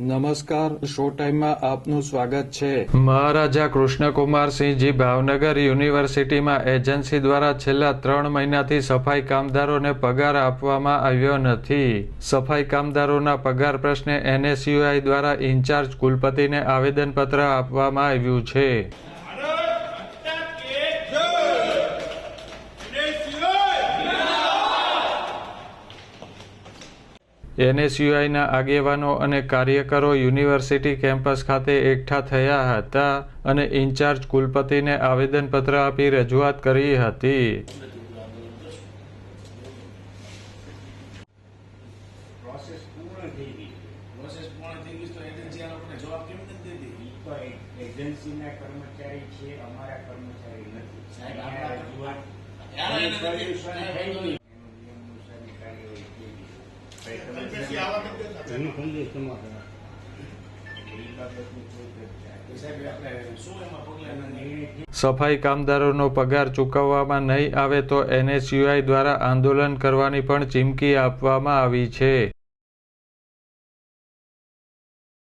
નમસ્કાર, શો ટાઈમમાં આપનું સ્વાગત છે. મહારાજા કૃષ્ણકુમારસિંહજી ભાવનગર યુનિવર્સિટીમાં એજન્સી દ્વારા છેલ્લા ત્રણ મહિનાથી સફાઈ કામદારોને પગાર આપવામાં આવ્યો નથી. સફાઈ કામદારોના પગાર પ્રશ્ને એનએસયુઆઈ દ્વારા ઇન્ચાર્જ કુલપતિને આવેદનપત્ર આપવામાં આવ્યું છે. એનએસયુઆઈના આગેવાનો અને કાર્યકરો યુનિવર્સિટી કેમ્પસ ખાતે એકઠા થયા હતા અને ઇન્ચાર્જ કુલપતિને આવેદનપત્ર આપી રજૂઆત કરી હતી. પ્રોસેસ પૂર્ણ થઈ ગઈ. પ્રોસેસ પૂર્ણ થઈ ગઈ તો એજન્સી આ લોકોને જવાબ કેમ નથી દેતી? ઈ તો એ- એજન્સીના કર્મચારી છે અમારા કર્મચારી નથી. સફાઈ કામદારોનો પગાર ચૂકવવામાં નહીં આવે તો એનએસયુઆઈ દ્વારા આંદોલન કરવાની પણ ચીમકી આપવામાં આવી છે.